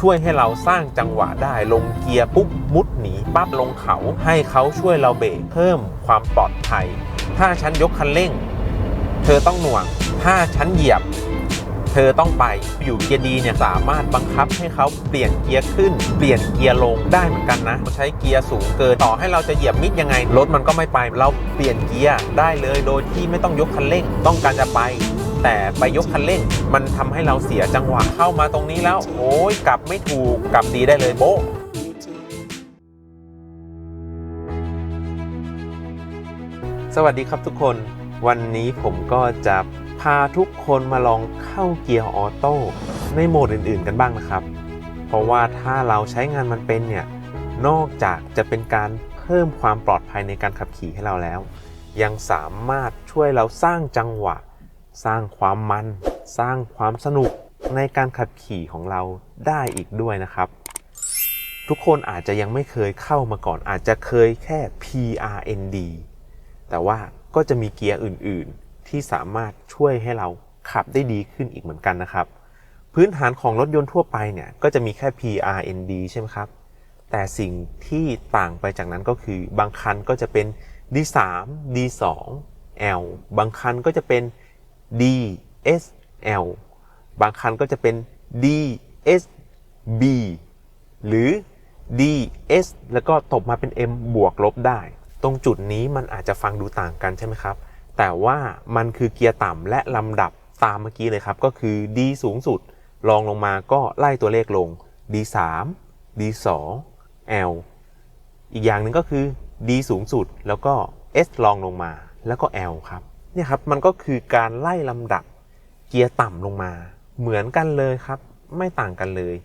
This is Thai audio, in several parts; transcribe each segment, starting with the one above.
ช่วยให้เราสร้างจังหวะได้ลงเกียร์ปุ๊บมุดหนีปั๊บลงเขา ให้เขาช่วยเราเบรกเพิ่มความปลอดภัย ถ้าฉันยกคันเร่ง เธอต้องหน่วง ถ้าฉันเหยียบ เธอต้องไปอยู่เกียร์ดีเนี่ยสามารถบังคับให้เขาเปลี่ยนเกียร์ขึ้น เปลี่ยนเกียร์ลงได้เหมือนกันนะใช้เกียร์สูงเกินต่อให้เราจะเหยียบมิดยังไงรถมันก็ไม่ไปเราเปลี่ยนเกียร์ได้เลยโดยที่ไม่ต้องยกคันเร่ง ต้องการจะไป แต่ไปยกคันเร่ง มันทำให้เราเสียจังหวะเข้ามาตรงนี้แล้ว โอ้ยกลับไม่ถูกกลับดีได้เลยโบะสวัสดีครับทุกคน วันนี้ผมก็จะพาทุกคนมาลองเข้าเกียร์ออโต้ในโหมดอื่น ๆ กันบ้างนะครับ เพราะว่าถ้าเราใช้งานมันเป็นเนี่ย นอกจากจะเป็นการเพิ่มความปลอดภัยในการขับขี่ให้เราแล้ว ยังสามารถช่วยเราสร้างจังหวะ สร้างความมัน สร้างความสนุกในการขับขี่ของเราได้อีกด้วยนะครับ ทุกคนอาจจะยังไม่เคยเข้ามาก่อน อาจจะเคยแค่ PRND แต่ว่าก็จะมีเกียร์อื่นๆ ที่สามารถช่วยให้เราขับได้ดีขึ้นอีกเหมือนกันนะครับ พื้นฐานของรถยนต์ทั่วไปเนี่ยก็จะมีแค่ PRND ใช่ไหมครับ แต่สิ่งที่ต่างไปจากนั้นก็คือบางคันก็จะเป็น D3 D2 L บางคันก็จะเป็น DSL บางคันก็จะเป็น DSB หรือ DS แล้วก็ตบมาเป็น M บวกลบได้ ตรงจุดนี้มันอาจจะฟังดูต่างกันใช่ไหมครับ แต่ว่ามันคือเกียร์ต่ำและลำดับตามเมื่อกี้เลยครับ ก็คือ D สูงสุดรองลงมาก็ไล่ตัวเลขลง D3 D2 L อีกอย่างหนึ่งก็คือ D สูงสุดแล้วก็ S รองลงมาแล้วก็ L ครับ เนี่ยครับมันก็คือการไล่ลำดับเกียร์ต่ำลงมา เหมือนกันเลยครับ ไม่ต่างกันเลย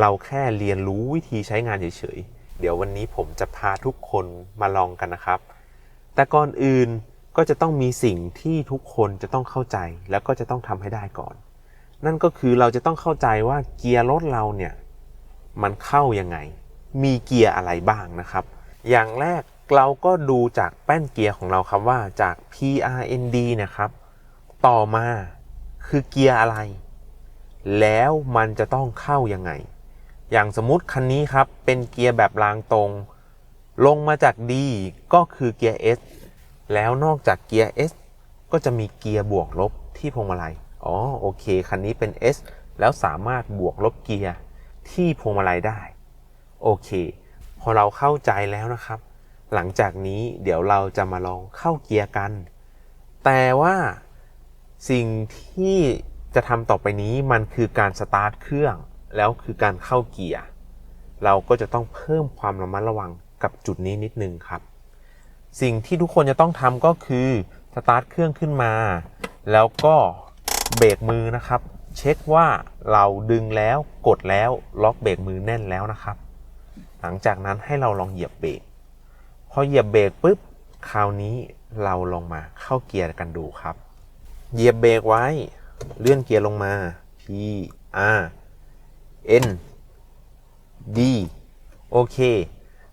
เราแค่เรียนรู้วิธีใช้งานเฉยๆ เดี๋ยววันนี้ผมจะพาทุกคนมาลองกันนะครับ แต่ก่อนอื่นก็จะต้องมีสิ่งที่ทุกคนจะต้องเข้าใจแล้วก็จะต้องทำให้ได้ก่อน นั่นก็คือเราจะต้องเข้าใจว่าเกียร์รถเราเนี่ยมันเข้ายังไง มีเกียร์อะไรบ้างนะครับ อย่างแรก เราก็ดูจากแป้นเกียร์ของเราครับว่าจาก PRND นะครับ ต่อมาคือเกียร์อะไร แล้วมันจะต้องเข้ายังไง อย่างสมมติคันนี้ครับ เป็นเกียร์แบบรางตรง ลงมาจาก D ก็คือเกียร์ S แล้วนอกจากเกียร์ S ก็จะมีเกียร์บวกลบที่พวงมาลัย อ๋อโอเค คันนี้เป็น S แล้วสามารถบวกลบเกียร์ที่พวงมาลัยได้ โอเค พอเราเข้าใจแล้วนะครับ หลังจากนี้เดี๋ยวเราจะมาลองเข้าเกียร์กัน แต่ว่าสิ่งที่จะทำต่อไปนี้มันคือการสตาร์ทเครื่อง แล้วคือการเข้าเกียร์ เราก็จะต้องเพิ่มความระมัดระวังกับจุดนี้นิดนึงครับ สิ่งที่ทุกคนจะต้องทำก็คือสตาร์ทเครื่องขึ้นมา แล้วก็เบรกมือนะครับ เช็คว่าเราดึงแล้วกดแล้วล็อกเบรกมือแน่นแล้วนะครับ หลังจากนั้นให้เราลองเหยียบเบรก พอเหยียบเบรกปุ๊บคราวนี้เราลงมาเข้าเกียร์กันดูครับ เหยียบเบรกไว้ เลื่อนเกียร์ลงมา P R N D โอเค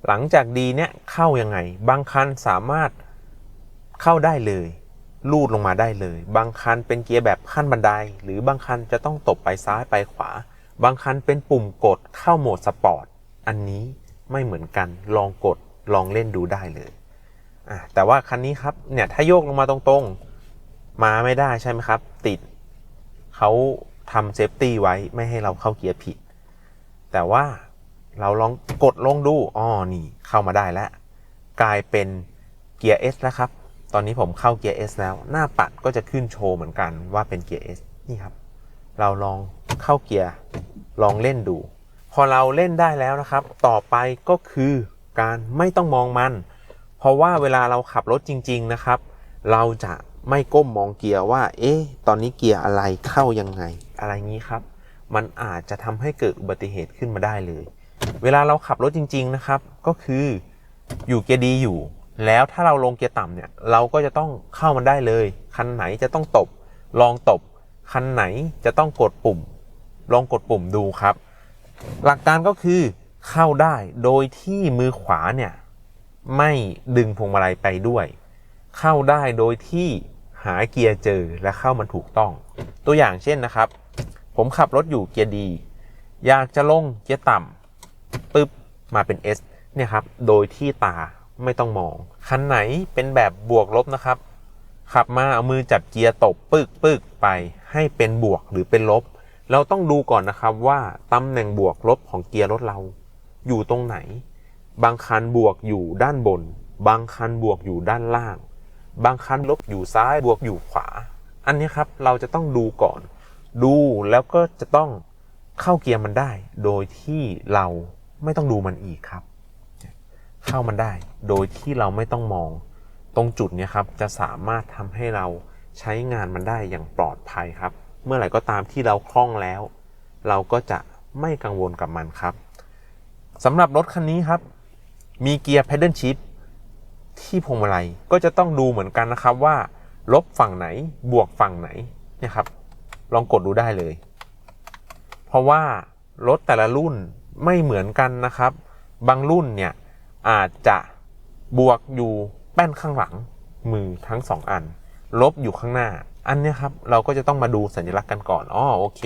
หลังจาก D เนี่ยเข้ายังไง บางคันสามารถเข้าได้เลย ลูดลงมาได้เลย บางคันเป็นเกียร์แบบขั้นบันได หรือบางคันจะต้องตบไปซ้ายไปขวา บางคันเป็นปุ่มกดเข้าโหมดสปอร์ต อันนี้ไม่เหมือนกัน ลองกด ลองเล่นดูได้เลยอะแต่ว่าคันนี้ครับเนี่ยถ้าโยกลงมาตรงๆ มาไม่ได้ใช่ไหมครับ ติดเขาทำเซฟตี้ไว้ไม่ให้เราเข้าเกียร์ผิด แต่ว่าเราลองกดลงดูอ๋อนี่เข้ามาได้แล้ว กลายเป็นเกียร์ S แล้วครับ ตอนนี้ผมเข้าเกียร์ S แล้ว หน้าปัดก็จะขึ้นโชว์เหมือนกันว่าเป็นเกียร์ S นี่ครับ เราลองเข้าเกียร์ลองเล่นดู พอเราเล่นได้แล้วนะครับ ต่อไปก็คือ การไม่ต้องมองมัน เพราะว่าเวลาเราขับรถจริง ๆนะครับ เราจะไม่ก้มมองเกียร์ว่า เอ๊ะ ตอนนี้เกียร์อะไรเข้ายังไง อะไรงี้ครับ มันอาจจะทำให้เกิดอุบัติเหตุขึ้นมาได้เลย เวลาเราขับรถจริง ๆนะครับ ก็คืออยู่เกียร์ดีอยู่ แล้วถ้าเราลงเกียร์ต่ำเนี่ย เราก็จะต้องเข้ามันได้เลย คันไหนจะต้องตบ ลองตบ คันไหนจะต้องกดปุ่ม ลองกดปุ่มดูครับ หลักการก็คือ เข้าได้โดยที่มือขวาเนี่ยไม่ดึงพวงมาลัยไปด้วย เข้าได้โดยที่หาเกียร์เจอและเข้ามันถูกต้อง ตัวอย่างเช่นนะครับ ผมขับรถอยู่เกียร์ดี อยากจะลงเกียร์ต่ำปึ๊บมาเป็น S เนี่ยครับโดยที่ตาไม่ต้องมอง คันไหนเป็นแบบบวกลบนะครับ ขับมาเอามือจับเกียร์ตบปึกปึกไปให้เป็นบวกหรือเป็นลบ เราต้องดูก่อนนะครับว่าตำแหน่งบวกลบของเกียร์รถเรา อยู่ตรงไหน บางคันบวกอยู่ด้านบน บางคันบวกอยู่ด้านล่าง บางคันลบอยู่ซ้ายบวกอยู่ขวา อันนี้ครับเราจะต้องดูก่อน ดูแล้วก็จะต้องเข้าเกียร์มันได้ โดยที่เราไม่ต้องดูมันอีกครับ เข้ามันได้ โดยที่เราไม่ต้องมอง ตรงจุดนี้ครับจะสามารถทำให้เราใช้งานมันได้อย่างปลอดภัยครับ เมื่อไหร่ก็ตามที่เราคล่องแล้ว เราก็จะไม่กังวลกับมันครับ สำหรับรถคันนี้ครับ มีเกียร์ pedal shift ที่พวงมาลัยก็จะต้องดูเหมือนกันนะครับว่า ลบฝั่งไหนบวกฝั่งไหนเนี่ยครับ ลองกดดูได้เลย เพราะว่ารถแต่ละรุ่นไม่เหมือนกันนะครับ บางรุ่นเนี่ยอาจจะบวกอยู่แป้นข้างหลังมือทั้งสองอัน ลบอยู่ข้างหน้า อันนี้ครับเราก็จะต้องมาดูสัญลักษณ์กันก่อนอ๋อโอเค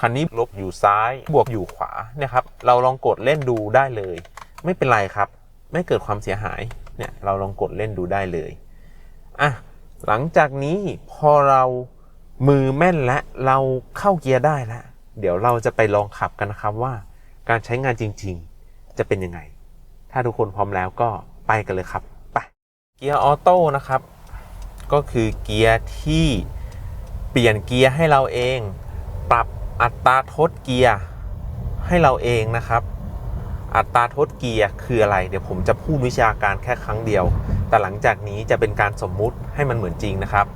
คันนี้ลบอยู่ซ้ายบวกอยู่ขวาเนี่ยครับ เราลองกดเล่นดูได้เลย ไม่เป็นไรครับ ไม่เกิดความเสียหายเนี่ยเราลองกดเล่นดูได้เลยอะหลังจากนี้พอเรามือแม่นและเราเข้าเกียร์ได้แล้วเดี๋ยวเราจะไปลองขับกันนะครับว่า การใช้งานจริงๆ จะเป็นยังไง ถ้าทุกคนพร้อมแล้วก็ไปกันเลยครับไปเกียร์ออโต้นะครับ ก็คือเกียร์ที่เปลี่ยนเกียร์ให้เราเอง ปรับ อัตราทดเกียร์ให้เราเองนะครับ อัตราทดเกียร์คืออะไร เดี๋ยวผมจะพูดวิชาการแค่ครั้งเดียว แต่หลังจากนี้จะเป็นการสมมุติให้มันเหมือนจริงนะครับ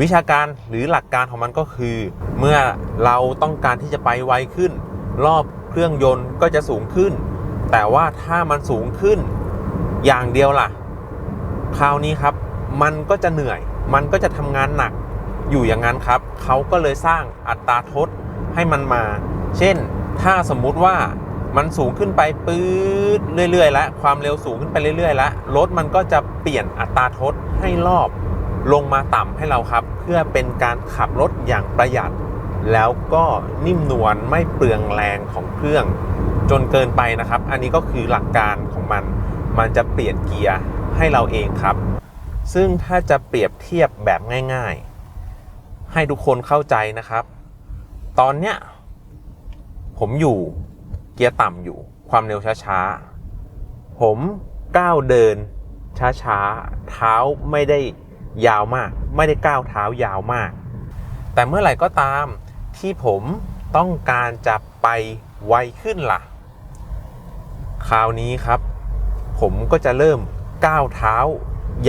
วิชาการหรือหลักการของมันก็คือ เมื่อเราต้องการที่จะไปไวขึ้น รอบเครื่องยนต์ก็จะสูงขึ้น แต่ว่าถ้ามันสูงขึ้นอย่างเดียวล่ะ คราวนี้ครับ มันก็จะเหนื่อย มันก็จะทำงานหนักอยู่อย่างนั้นครับ เขาก็เลยสร้างอัตราทด ให้มันมา เช่น ถ้าสมมุติว่ามันสูงขึ้นไปปื๊ดเรื่อยๆแล้วความเร็วสูงขึ้นไปเรื่อยๆแล้วรถมันก็จะเปลี่ยนอัตราทดให้รอบลงมาต่ำให้เราครับ เพื่อเป็นการขับรถอย่างประหยัด แล้วก็นิ่มนวลไม่เปลืองแรงของเครื่อง จนเกินไปนะครับ อันนี้ก็คือหลักการของมัน มันจะเปลี่ยนเกียร์ให้เราเองครับ ซึ่งถ้าจะเปรียบเทียบแบบง่าย ๆ ให้ทุกคนเข้าใจนะครับ ตอนเนี้ยผมอยู่เกียร์ต่ำอยู่ ความเร็วช้าๆ ผมก้าวเดินช้าๆ เท้าไม่ได้ยาวมาก ไม่ได้ก้าวเท้ายาวมาก แต่เมื่อไหร่ก็ตามที่ผมต้องการจะไปไวขึ้นล่ะ คราวนี้ครับ ผมก็จะเริ่มก้าวเท้า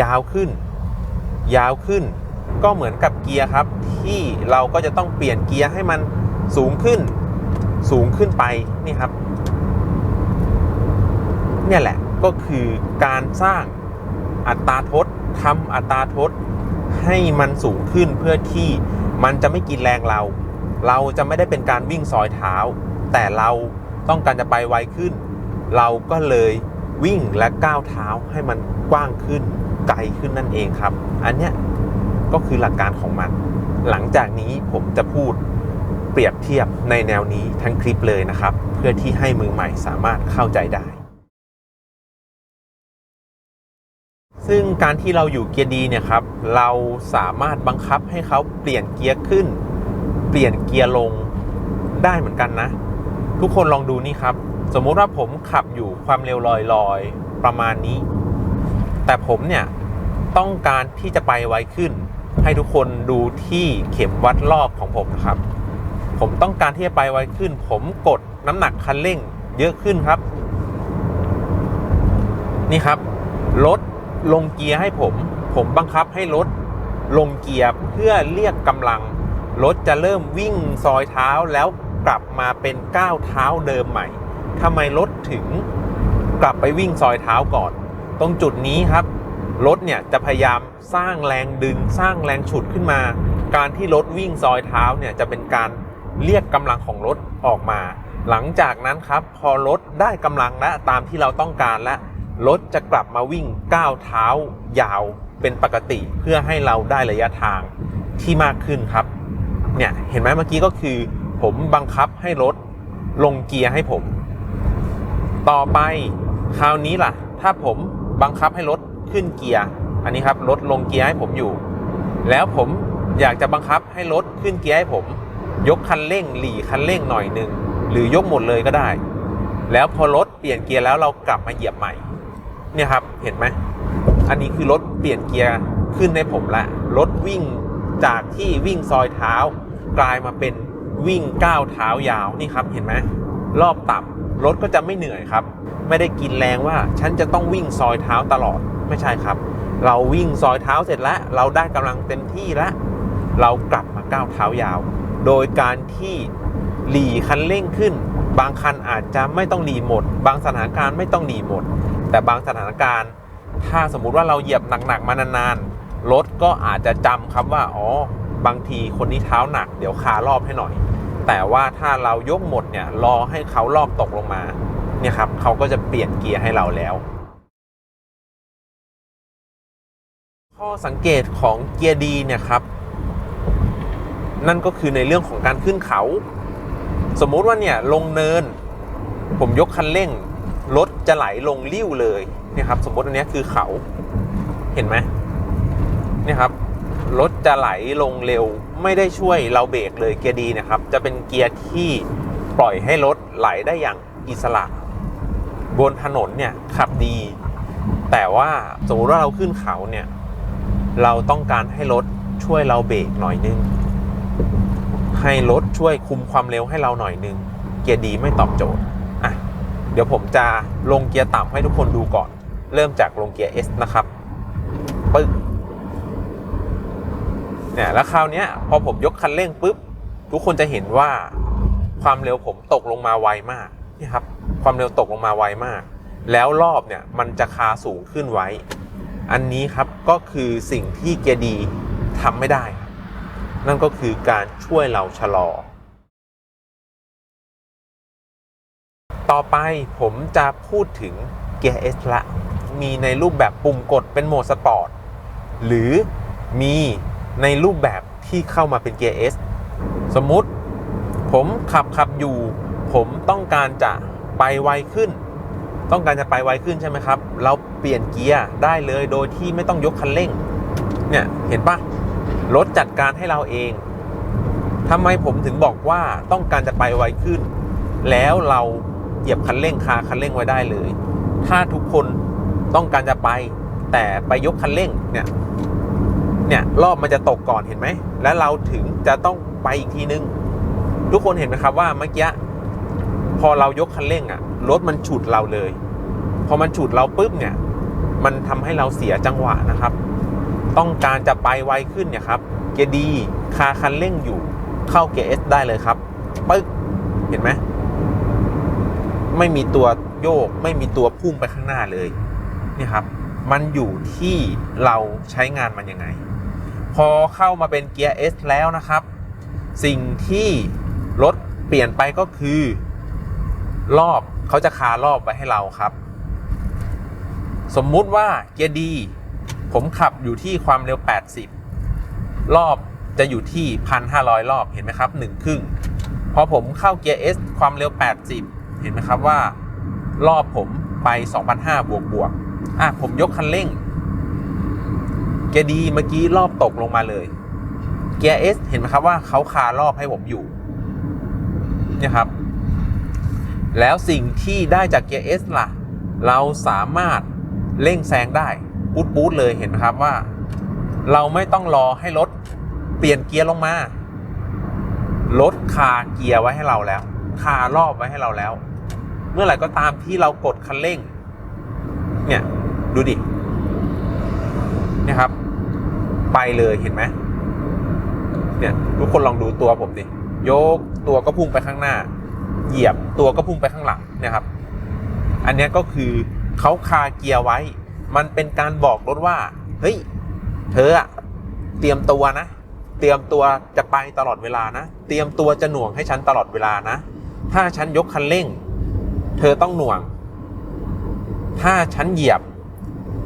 ยาวขึ้น ยาวขึ้น ก็เหมือนกับเกียร์ครับ ที่เราก็จะต้องเปลี่ยนเกียร์ให้มันสูงขึ้น สูงขึ้นไปนี่ครับ เนี่ยแหละก็คือการสร้างอัตราทดทำอัตราทดให้มันสูงขึ้นเพื่อที่มันจะไม่กินแรงเรา เราจะไม่ได้เป็นการวิ่งซอยเท้า แต่เราต้องการจะไปไวขึ้น เราก็เลยวิ่งและก้าวเท้าให้มันกว้างขึ้นไกลขึ้นนั่นเองครับ อันเนี้ย ก็คือหลักการของมัน หลังจากนี้ผมจะพูดเปรียบเทียบในแนวนี้ทั้งคลิปเลยนะครับ เพื่อที่ให้มือใหม่สามารถเข้าใจได้ ซึ่งการที่เราอยู่เกียร์ดีเนี่ยครับ เราสามารถบังคับให้เขาเปลี่ยนเกียร์ขึ้น เปลี่ยนเกียร์ลงได้เหมือนกันนะ ทุกคนลองดูนี่ครับ สมมุติว่าผมขับอยู่ความเร็วลอยๆประมาณนี้ แต่ผมเนี่ยต้องการที่จะไปไวขึ้น ให้ทุกคนดูที่เข็มวัดรอบของผมนะครับ ผมต้องการที่จะไปไวขึ้น ผมกดน้ำหนักคันเร่งเยอะขึ้นครับ นี่ครับรถลงเกียร์ให้ผม ผมบังคับให้รถลงเกียร์เพื่อเรียกกำลังรถจะเริ่มวิ่งซอยเท้าแล้วกลับมาเป็นก้าวเท้าเดิมใหม่ทำไมรถถึงกลับไปวิ่งซอยเท้าก่อน ตรงจุดนี้ครับ รถเนี่ยจะพยายามสร้างแรงดึงสร้างแรงฉุดขึ้นมา การที่รถวิ่งซอยเท้าเนี่ยจะเป็นการเรียกกำลังของรถออกมา หลังจากนั้นครับพอรถได้กำลังและตามที่เราต้องการแล้วรถจะกลับมาวิ่งก้าวเท้ายาวเป็นปกติเพื่อให้เราได้ระยะทางที่มากขึ้นครับ เนี่ยเห็นไหมเมื่อกี้ก็คือ ผมบังคับให้รถลงเกียร์ให้ผม ต่อไปคราวนี้ล่ะ ถ้าผมบังคับให้รถ ขึ้นเกียร์อันนี้ครับรถลงเกียร์ให้ผมอยู่ แล้วผมอยากจะบังคับให้รถขึ้นเกียร์ให้ผม ยกคันเร่งหลีคันเร่งหน่อยหนึ่งหรือยกหมดเลยก็ได้ แล้วพอรถเปลี่ยนเกียร์แล้วเรากลับมาเหยียบใหม่ เนี่ยครับเห็นไหมอันนี้คือรถเปลี่ยนเกียร์ขึ้นให้ผมละรถวิ่งจากที่วิ่งซอยเท้า กลายมาเป็นวิ่งก้าวเท้ายาวนี่ครับเห็นไหมรอบต่ำ รถก็จะไม่เหนื่อยครับ ไม่ได้กินแรงว่า ฉันจะต้องวิ่งซอยเท้าตลอดไม่ใช่ครับ เราวิ่งซอยเท้าเสร็จแล้ว เราได้กำลังเต็มที่แล้วเรากลับมาก้าวเท้ายาว โดยการที่หลีคันเร่งขึ้น บางคันอาจจะไม่ต้องหลีหมด บางสถานการณ์ไม่ต้องหลีหมด แต่บางสถานการณ์ ถ้าสมมุติว่าเราเหยียบหนักๆมานานๆรถก็อาจจะจำครับว่าอ๋อบางทีคนนี้เท้าหนัก เดี๋ยวคารอบให้หน่อย แต่ว่าถ้าเรายกหมดเนี่ยรอให้เขารอบตกลงมาเนี่ยครับเขาก็จะเปลี่ยนเกียร์ให้เราแล้ว ข้อสังเกตของเกียร์ดีเนี่ยครับ นั่นก็คือในเรื่องของการขึ้นเขา สมมุติว่าเนี่ยลงเนิน ผมยกคันเร่งรถจะไหลลงลิ้วเลยเนี่ยครับ สมมติอันนี้คือเขาเห็นไหมเนี่ยครับ รถจะไหลลงเร็ว ไม่ได้ช่วยเราเบรกเลยเกียร์ดีนะครับ จะเป็นเกียร์ที่ปล่อยให้รถไหลได้อย่างอิสระ บนถนนเนี่ยขับดี แต่ว่าสมมติว่าเราขึ้นเขาเนี่ยเราต้องการให้รถช่วยเราเบรกหน่อยนึง ให้รถช่วยคุมความเร็วให้เราหน่อยนึง เกียร์ดีไม่ตอบโจทย์อะเดี๋ยวผมจะลงเกียร์ต่ำให้ทุกคนดูก่อน เริ่มจากลงเกียร์ S นะครับปึ๊ก เนี่ยแล้วคราวนี้พอผมยกคันเร่งปุ๊บ ทุกคนจะเห็นว่าความเร็วผมตกลงมาไวมากนี่ครับความเร็วตกลงมาไวมาก แล้วรอบเนี่ยมันจะคาสูงขึ้นไว้ อันนี้ครับก็คือสิ่งที่เกียร์ดีทำไม่ได้ นั่นก็คือการช่วยเราชะลอ ต่อไปผมจะพูดถึงเกียร์ S ละ มีในรูปแบบปุ่มกดเป็นโหมดสปอร์ตหรือมี ในรูปแบบที่เข้ามาเป็นเกียร์ S สมมุติผมขับขับอยู่ ผมต้องการจะไปไวขึ้น ต้องการจะไปไวขึ้นใช่ไหมครับ เราเปลี่ยนเกียร์ได้เลยโดยที่ไม่ต้องยกคันเร่ง เนี่ยเห็นปะรถจัดการให้เราเองทำไมผมถึงบอกว่าต้องการจะไปไวขึ้น แล้วเราเหยียบคันเร่งคาคันเร่งไว้ได้เลย ถ้าทุกคนต้องการจะไป แต่ไปยกคันเร่งเนี่ย เนี่ยรอบมันจะตกก่อนเห็นไหม แล้วเราถึงจะต้องไปอีกทีนึง ทุกคนเห็นไหมครับว่าเมื่อกี้พอเรายกคันเร่งอะรถมันฉุดเราเลย พอมันฉุดเราปุ๊บเนี่ยมันทำให้เราเสียจังหวะนะครับ ต้องการจะไปไวขึ้นเนี่ยครับ เกียร์ดีคาคันเร่งอยู่เข้าเกียร์ S ได้เลยครับปึ๊กเห็นไหมไม่มีตัวโยก ไม่มีตัวพุ่งไปข้างหน้าเลยนี่ครับ มันอยู่ที่เราใช้งานมันยังไง พอเข้ามาเป็นเกียร์ S แล้วนะครับ สิ่งที่รถเปลี่ยนไปก็คือ รอบเขาจะคารอบไว้ให้เราครับ สมมุติว่าเกียร์ดีผมขับอยู่ที่ความเร็ว 80 รอบจะอยู่ที่ 1,500 รอบเห็นไหมครับหนึ่งครึ่งพอผมเข้าเกียร์ S ความเร็ว 80 เห็นไหมครับว่า รอบผมไป 2,500 บวกบวกอะผมยกคันเร่ง เกียร์ดีเมื่อกี้รอบตกลงมาเลย เกียร์ S เห็นไหมครับว่าเขาคารอบให้ผมอยู่เนี่ยครับ แล้วสิ่งที่ได้จากเกียร์ S ล่ะ เราสามารถเร่งแซงได้ปูดปูดเลยเห็นไหมครับว่า เราไม่ต้องรอให้รถเปลี่ยนเกียร์ลงมา รถคาเกียร์ไว้ให้เราแล้ว คารอบไว้ให้เราแล้ว เมื่อไหร่ก็ตามที่เรากดคันเร่ง เนี่ย ดูดิ เนี่ยครับ ไปเลยเห็นไหมเนี่ยทุกคนลองดูตัวผมดิยกตัวก็พุ่งไปข้างหน้า เหยียบตัวก็พุ่งไปข้างหลังนี่ยครับ อันนี้ก็คือเขาคาเกียร์ไว้ มันเป็นการบอกรถว่า เฮ้ย เธออะเตรียมตัวนะ เตรียมตัวจะไปตลอดเวลานะ เตรียมตัวจะหน่วงให้ฉันตลอดเวลานะ ถ้าฉันยกคันเร่ง เธอต้องหน่วง ถ้าฉันเหยียบ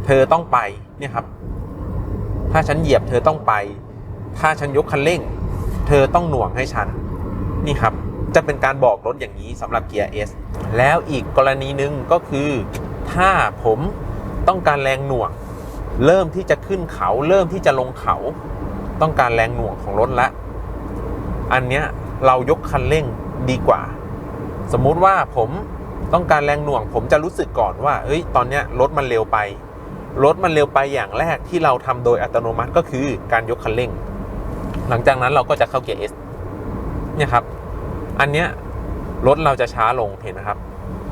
เธอต้องไปเนี่ยครับ ถ้าฉันเหยียบเธอต้องไป ถ้าฉันยกคันเร่ง เธอต้องหน่วงให้ฉัน นี่ครับ จะเป็นการบอกรถอย่างนี้สำหรับเกียร์ S แล้วอีกกรณีหนึ่งก็คือ ถ้าผมต้องการแรงหน่วง เริ่มที่จะขึ้นเขา เริ่มที่จะลงเขา ต้องการแรงหน่วงของรถละ อันเนี้ยเรายกคันเร่งดีกว่า สมมุติว่าผมต้องการแรงหน่วง ผมจะรู้สึกก่อนว่าเอ้ย ตอนเนี้ยรถมันเร็วไป รถมันเร็วไปอย่างแรกที่เราทำโดยอัตโนมัติก็คือการยกคันเร่ง หลังจากนั้นเราก็จะเข้าเกียร์ S เนี่ยครับ อันเนี้ยรถเราจะช้าลงเห็นไหมครับ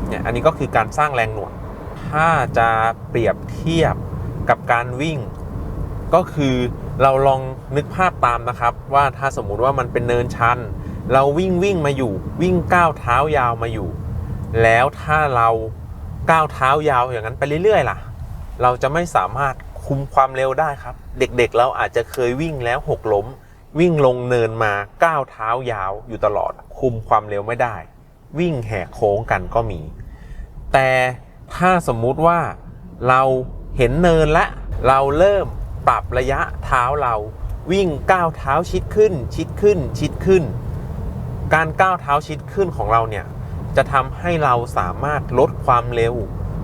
เนี่ยอันนี้ก็คือการสร้างแรงหน่วงถ้าจะเปรียบเทียบกับการวิ่ง ก็คือเราลองนึกภาพตามนะครับ ว่าถ้าสมมุติว่ามันเป็นเนินชัน เราวิ่งวิ่งมาอยู่ วิ่งก้าวเท้ายาวมาอยู่ แล้วถ้าเราก้าวเท้ายาวอย่างนั้นไปเรื่อยๆล่ะ เราจะไม่สามารถคุมความเร็วได้ครับ เด็กๆเราอาจจะเคยวิ่งแล้วหกล้ม วิ่งลงเนินมาก้าวเท้ายาวอยู่ตลอด คุมความเร็วไม่ได้ วิ่งแหกโค้งกันก็มี แต่ถ้าสมมุติว่าเราเห็นเนินและเราเริ่มปรับระยะเท้าเราวิ่งก้าวเท้าชิดขึ้น ชิดขึ้น ชิดขึ้น การก้าวเท้าชิดขึ้นของเราเนี่ยจะทำให้เราสามารถลดความเร็ว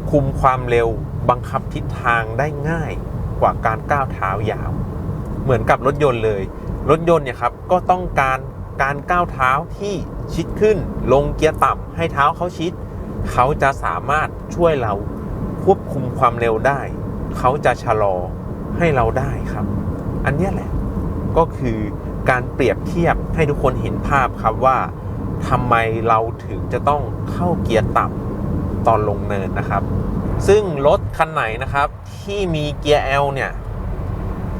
คุมความเร็วบังคับทิศทางได้ง่ายกว่าการก้าวเท้ายาว เหมือนกับรถยนต์เลย รถยนต์เนี่ยครับก็ต้องการการก้าวเท้าที่ชิดขึ้น ลงเกียร์ต่ำให้เท้าเขาชิด เขาจะสามารถช่วยเราควบคุมความเร็วได้ เขาจะชะลอให้เราได้ครับ อันนี้แหละก็คือการเปรียบเทียบให้ทุกคนเห็นภาพครับว่าทำไมเราถึงจะต้องเข้าเกียร์ต่ำ ตอนลงเนินนะครับ ซึ่งรถคันไหนนะครับที่มีเกียร์ L เนี่ย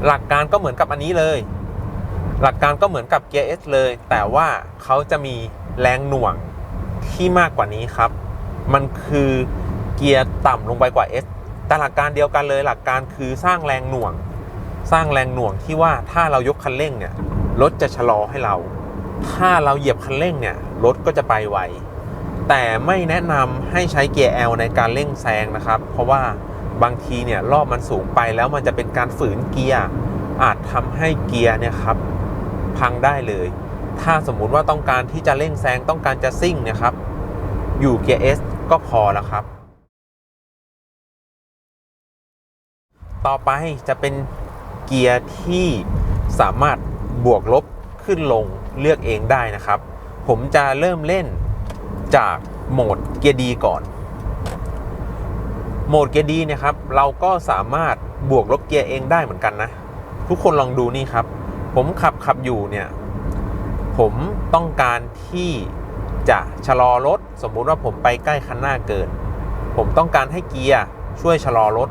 หลักการก็เหมือนกับอันนี้เลย หลักการก็เหมือนกับเกียร์ S เลย แต่ว่าเขาจะมีแรงหน่วงที่มากกว่านี้ครับ มันคือเกียร์ต่ำลงไปกว่า S แต่หลักการเดียวกันเลย หลักการคือสร้างแรงหน่วง สร้างแรงหน่วงที่ว่าถ้าเรายกคันเร่งเนี่ยรถจะชะลอให้เรา ถ้าเราเหยียบคันเร่งเนี่ยรถก็จะไปไว แต่ไม่แนะนำให้ใช้เกียร์ L ในการเร่งแซงนะครับ เพราะว่าบางทีเนี่ยรอบมันสูงไปแล้วมันจะเป็นการฝืนเกียร์ อาจทำให้เกียร์เนี่ยครับพังได้เลย ถ้าสมมุติว่าต้องการที่จะเร่งแซงต้องการจะซิ่งเนี่ยครับอยู่เกียร์ S ก็พอแล้วครับต่อไปจะเป็นเกียร์ที่สามารถบวกลบขึ้นลงเลือกเองได้นะครับ ผมจะเริ่มเล่น จากโหมดเกียร์ดีก่อน โหมดเกียร์ดีเนี่ยครับ เราก็สามารถบวกลบเกียร์เองได้เหมือนกันนะ ทุกคนลองดูนี่ครับ ผมขับขับอยู่เนี่ย ผมต้องการที่จะชะลอรถ สมมุติว่าผมไปใกล้คันหน้าเกิน ผมต้องการให้เกียร์ช่วยชะลอรถ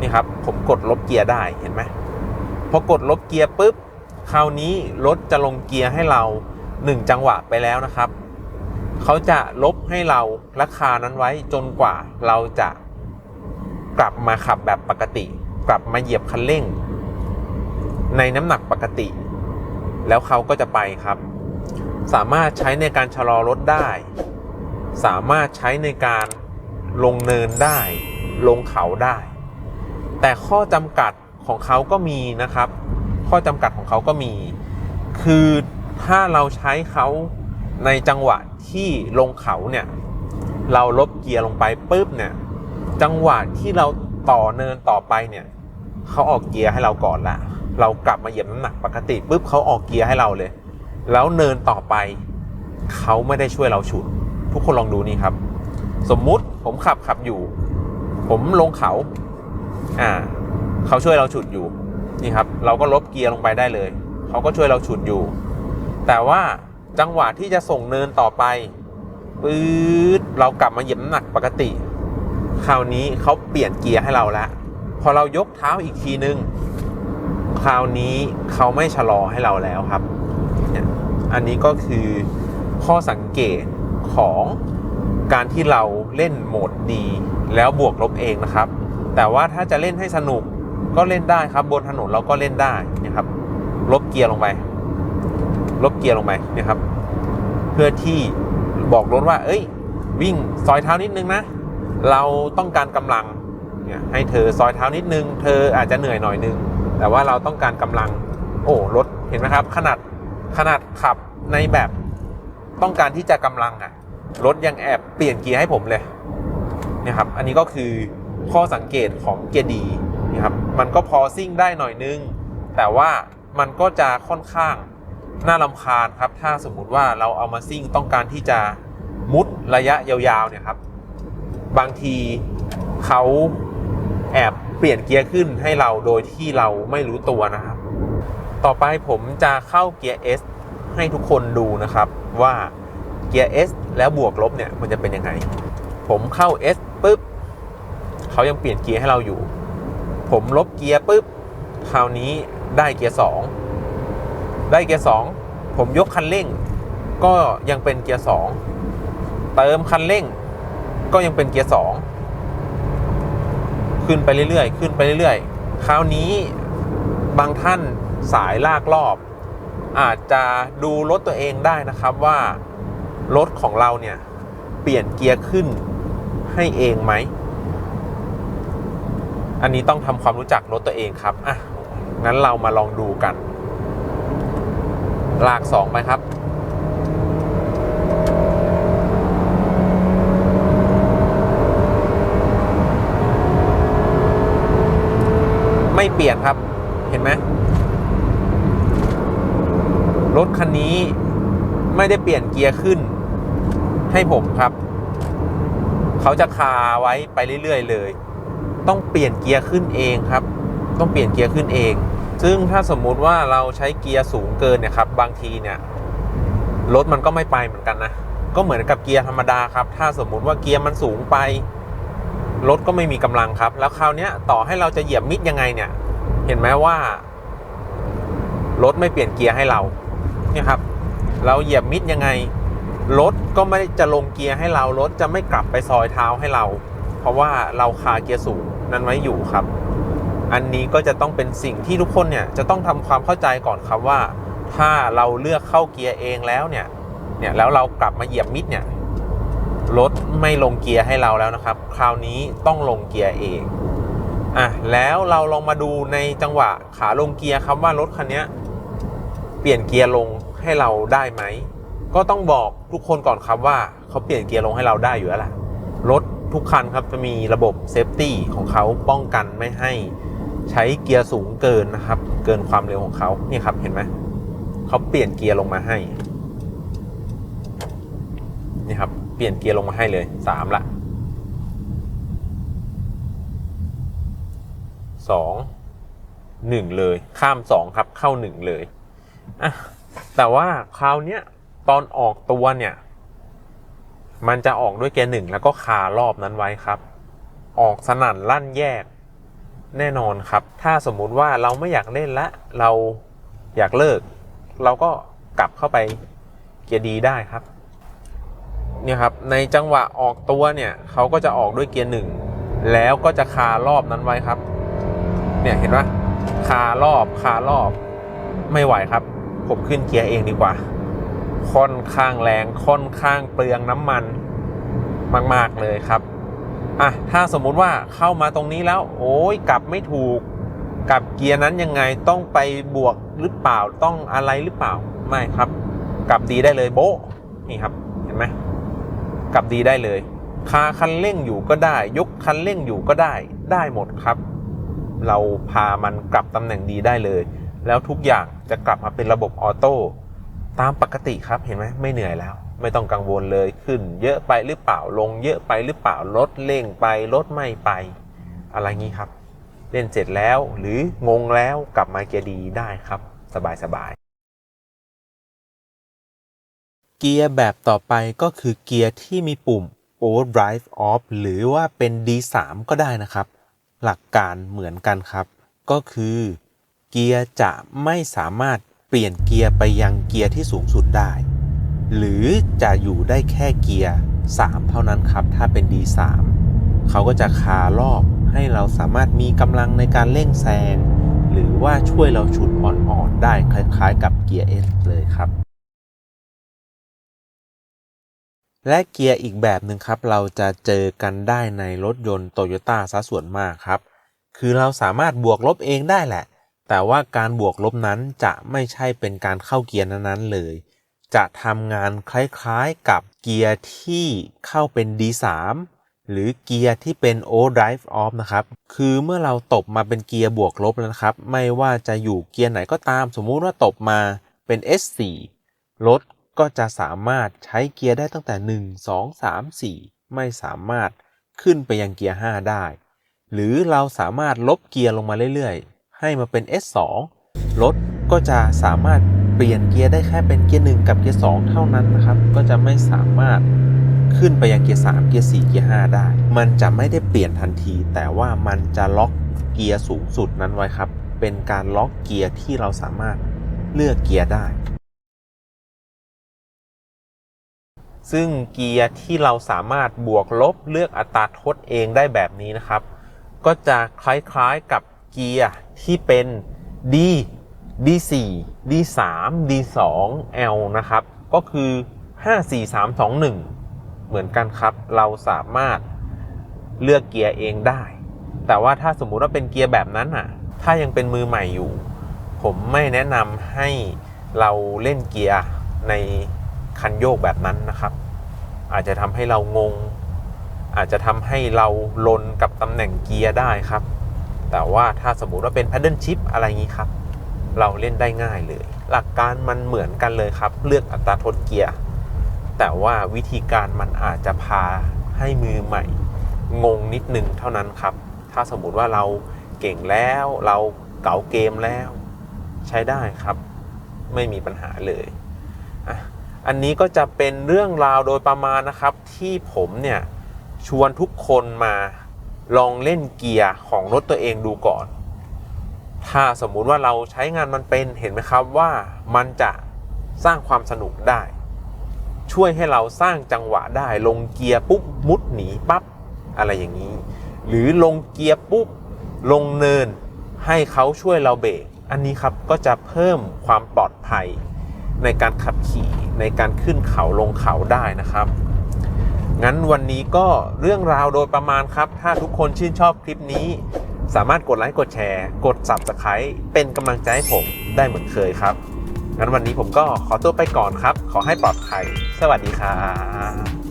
นี่ครับ ผมกดลบเกียร์ได้เห็นไหมพอกดลบเกียร์ปุ๊บคราวนี้รถจะลงเกียร์ให้เรา 1 จังหวะไปแล้วนะครับ เขาจะลบให้เราราคานั้นไว้จนกว่าเราจะกลับมาขับแบบปกติ กลับมาเหยียบคันเร่ง ในน้ำหนักปกติ แล้วเขาก็จะไปครับ สามารถใช้ในการชะลอรถได้ สามารถใช้ในการลงเนินได้ ลงเขาได้ แต่ข้อจำกัดของเขาก็มีนะครับ ข้อจำกัดของเขาก็มี คือถ้าเราใช้เขา ในจังหวะที่ลงเขาเนี่ยเราลบเกียร์ลงไปปุ๊บเนี่ยจังหวะที่เราต่อเนินต่อไปเนี่ยเขาออกเกียร์ให้เราก่อนละเรากลับมาเหยียบน้ำหนักปกติปุ๊บเขาออกเกียร์ให้เราเลย แล้วเนินต่อไปเขาไม่ได้ช่วยเราฉุด ทุกคนลองดูนี่ครับ สมมุติผมขับขับอยู่ ผมลงเขาอ่าเขาช่วยเราฉุดอยู่นี่ครับ เราก็ลบเกียร์ลงไปได้เลยเขาก็ช่วยเราฉุดอยู่ แต่ว่า จังหวะที่จะส่งเนินต่อไปปื๊ดเรากลับมาเหยียบน้ำหนักปกติ คราวนี้เขาเปลี่ยนเกียร์ให้เราแล้วพอเรายกเท้าอีกทีนึง คราวนี้เขาไม่ชะลอให้เราแล้วครับเนี่ยอันนี้ก็คือข้อสังเกตของการที่เราเล่นโหมดดี แล้วบวกลบเองนะครับ แต่ว่าถ้าจะเล่นให้สนุกก็เล่นได้ครับ บนถนนเราก็เล่นได้นะครับ ลบเกียร์ลงไป ลบเกียร์ลงไปนี่ยครับ เพื่อที่บอกรถว่า เอ้ย วิ่งซอยเท้านิดนึงนะ เราต้องการกำลังเนี่ยให้เธอซอยเท้านิดนึง เธออาจจะเหนื่อยหน่อยนึง แต่ว่าเราต้องการกำลัง โอ้รถเห็นไหมครับ ขนาดขนาดขับในแบบต้องการที่จะกำลังอะรถยังแอบเปลี่ยนเกียร์ให้ผมเลยเนี่ยครับ อันนี้ก็คือข้อสังเกตของเกียร์ดีนะครับ มันก็พอซิ่งได้หน่อยนึง แต่ว่ามันก็จะค่อนข้าง น่าลำคาญครับ ถ้าสมมุติว่าเราเอามาซิ่งต้องการที่จะมุดระยะยาวๆเนี่ยครับ บางทีเขาแอบเปลี่ยนเกียร์ขึ้นให้เราโดยที่เราไม่รู้ตัวนะครับ ต่อไปผมจะเข้าเกียร์ S ให้ทุกคนดูนะครับว่าเกียร์ S แล้วบวกลบเนี่ยมันจะเป็นยังไง ผมเข้า S ปุ๊บเขายังเปลี่ยนเกียร์ให้เราอยู่ ผมลบเกียร์ปุ๊บคราวนี้ได้เกียร์2 ได้เกียร์2ผมยกคันเร่ง ก็ยังเป็นเกียร์2เติมคันเร่ง ก็ยังเป็นเกียร์2ขึ้นไปเรื่อยๆ ขึ้นไปเรื่อยๆ คราวนี้บางท่านสายลากรอบ อาจจะดูรถตัวเองได้นะครับว่า รถของเราเนี่ย เปลี่ยนเกียร์ขึ้นให้เองไหม อันนี้ต้องทำความรู้จักรถตัวเองครับ อะ งั้นเรามาลองดูกัน ลากสองไปครับ ไม่เปลี่ยนครับ เห็นไหมรถคันนี้ไม่ได้เปลี่ยนเกียร์ขึ้น ให้ผมครับ เขาจะคาไว้ไปเรื่อย ๆ เลย ต้องเปลี่ยนเกียร์ขึ้นเองครับ ต้องเปลี่ยนเกียร์ขึ้นเอง ซึ่งถ้าสมมุติว่าเราใช้เกียร์สูงเกินเนี่ยครับ บางทีเนี่ยรถมันก็ไม่ไปเหมือนกันนะ ก็เหมือนกับเกียร์ธรรมดาครับ ถ้าสมมุติว่าเกียร์มันสูงไปรถก็ไม่มีกำลังครับ แล้วคราวนี้ต่อให้เราจะเหยียบมิดยังไงเนี่ย เห็นไหมว่ารถไม่เปลี่ยนเกียร์ให้เราเนี่ยครับ เราเหยียบมิดยังไงรถก็ไม่จะลงเกียร์ให้เรารถจะไม่กลับไปซอยเท้าให้เรา เพราะว่าเราคาเกียร์สูงนั้นไว้อยู่ครับ อันนี้ก็จะต้องเป็นสิ่งที่ทุกคนเนี่ยจะต้องทำความเข้าใจก่อนครับว่า ถ้าเราเลือกเข้าเกียร์เองแล้วเนี่ยเนี่ยแล้วเรากลับมาเหยียบมิดเนี่ยรถไม่ลงเกียร์ให้เราแล้วนะครับ คราวนี้ต้องลงเกียร์เองอะแล้วเราลองมาดูในจังหวะขาลงเกียร์ครับว่ารถคันนี้เปลี่ยนเกียร์ลงให้เราได้ไหมก็ต้องบอกทุกคนก่อนครับว่าเขาเปลี่ยนเกียร์ลงให้เราได้อยู่แล้วล่ะรถทุกคันครับจะมีระบบเซฟตี้ของเขาป้องกันไม่ให้ ใช้เกียร์สูงเกินนะครับ เกินความเร็วของเขานี่ครับเห็นไหมเขาเปลี่ยนเกียร์ลงมาให้นี่ครับเปลี่ยนเกียร์ลงมาให้เลยสามละสองหนึ่งเลย ข้ามสองครับเข้าหนึ่งเลยอะแต่ว่าคราวเนี้ยตอนออกตัวเนี่ย มันจะออกด้วยเกียร์หนึ่งแล้วก็คารอบนั้นไว้ครับ ออกสนั่นลั่นแยก แน่นอนครับ ถ้าสมมุติว่าเราไม่อยากเล่นละ เราอยากเลิก เราก็กลับเข้าไปเกียร์ดีได้ครับ เนี่ยครับ ในจังหวะออกตัวเนี่ยเขาก็จะออกด้วยเกียร์หนึ่งแล้วก็จะคารอบนั้นไว้ครับ เนี่ยเห็นไหมคารอบคารอบไม่ไหวครับ ผมขึ้นเกียร์เองดีกว่า ค่อนข้างแรงค่อนข้างเปลืองน้ำมันมาก ๆ เลยครับ อะถ้าสมมุติว่าเข้ามาตรงนี้แล้ว โอ้ยกลับไม่ถูกกลับเกียร์นั้นยังไงต้องไปบวกหรือเปล่าต้องอะไรหรือเปล่าไม่ครับ กลับดีได้เลยโบนี่ครับเห็นไหมกลับดีได้เลย คาคันเร่งอยู่ก็ได้ ยกคันเร่งอยู่ก็ได้ได้หมดครับ เราพามันกลับตำแหน่งดีได้เลย แล้วทุกอย่างจะกลับมาเป็นระบบออโต้ตามปกติครับเห็นไหมไม่เหนื่อยแล้ว ไม่ต้องกังวลเลยขึ้น เยอะไปหรือเปล่าลง เยอะไปหรือเปล่าลดเร่งไปลดไม่ไป อะไรงี้ครับ เล่นเสร็จแล้วหรืองงแล้วกลับมาเกียร์ดีได้ครับ สบายสบายเกียร์แบบต่อไปก็คือเกียร์ที่มีปุ่ม overdrive off หรือว่าเป็น D3 ก็ได้นะครับ หลักการเหมือนกันครับ ก็คือเกียร์จะไม่สามารถเปลี่ยนเกียร์ไปยังเกียร์ที่สูงสุดได้ หรือจะอยู่ได้แค่เกียร์ 3 เท่านั้นครับ ถ้าเป็น D3 เขาก็จะคารอบให้เราสามารถมีกำลังในการเร่งแซง หรือว่าช่วยเราฉุดอ่อนๆได้คล้ายๆ กับเกียร์ S เลยครับ และเกียร์อีกแบบหนึ่งครับ เราจะเจอกันได้ในรถยนต์โตโยต้าซะส่วนมากครับ คือเราสามารถบวกลบเองได้แหละ แต่ว่าการบวกลบนั้นจะไม่ใช่เป็นการเข้าเกียร์นั้นๆเลย จะทำงานคล้ายๆกับเกียร์ที่เข้าเป็น D3 หรือเกียร์ที่เป็น O Drive Off นะครับ คือเมื่อเราตบมาเป็นเกียร์บวกลบแล้วนะครับ ไม่ว่าจะอยู่เกียร์ไหนก็ตาม สมมุติว่าตบมาเป็น S4 รถก็จะสามารถใช้เกียร์ได้ตั้งแต่ 1 2 3 4 ไม่สามารถขึ้นไปยังเกียร์ 5 ได้ หรือเราสามารถลบเกียร์ลงมาเรื่อยๆ ให้มาเป็น S2 รถก็จะสามารถ เปลี่ยนเกียร์ได้แค่เป็นเกียร์1กับเกียร์2เท่านั้นนะครับ ก็จะไม่สามารถขึ้นไปยังเกียร์3เกียร์4เกียร์5ได้ มันจะไม่ได้เปลี่ยนทันที แต่ว่ามันจะล็อกเกียร์สูงสุดนั้นไว้ครับ เป็นการล็อกเกียร์ที่เราสามารถเลือกเกียร์ได้ ซึ่งเกียร์ที่เราสามารถบวกลบเลือกอัตราทษเองได้แบบนี้นะครับ ก็จะคล้ายๆกับเกียร์ที่เป็น D D4 D3 D2 L นะครับ ก็คือ 5 4 3 2 1 เหมือนกันครับ เราสามารถเลือกเกียร์เองได้ แต่ว่าถ้าสมมุติว่าเป็นเกียร์แบบนั้นอะ ถ้ายังเป็นมือใหม่อยู่ ผมไม่แนะนำให้เราเล่นเกียร์ในคันโยกแบบนั้นนะครับ อาจจะทำให้เรางง อาจจะทำให้เราลนกับตำแหน่งเกียร์ได้ครับ แต่ว่าถ้าสมมุติว่าเป็น paddle shift อะไรงี้ครับ เราเล่นได้ง่ายเลย หลักการมันเหมือนกันเลยครับ เลือกอัตราทษเกียร์ แต่ว่าวิธีการมันอาจจะพาให้มือใหม่ งงนิดนึงเท่านั้นครับ ถ้าสมมติว่าเราเก่งแล้วเราเก๋าเกมแล้ว ใช้ได้ครับ ไม่มีปัญหาเลยอะอันนี้ก็จะเป็นเรื่องราวโดยประมาณนะครับ ที่ผมเนี่ยชวนทุกคนมาลองเล่นเกียร์ของรถตัวเองดูก่อน ถ้าสมมุติว่าเราใช้งานมันเป็นเห็นไหมครับว่ามันจะสร้างความสนุกได้ ช่วยให้เราสร้างจังหวะได้ลงเกียร์ปุ๊บมุดหนีปั๊บอะไรอย่างนี้ หรือลงเกียร์ปุ๊บลงเนิน ให้เขาช่วยเราเบรกอันนี้ครับก็จะเพิ่มความปลอดภัย ในการขับขี่ในการขึ้นเขาลงเขาได้นะครับงั้นวันนี้ก็เรื่องราวโดยประมาณครับ ถ้าทุกคนชื่นชอบคลิปนี้ สามารถกดไลค์กดแชร์ กด Subscribe เป็นกำลังใจให้ผมได้เหมือนเคยครับงั้นวันนี้ผมก็ขอตัวไปก่อนครับ ขอให้ปลอดภัย สวัสดีครับ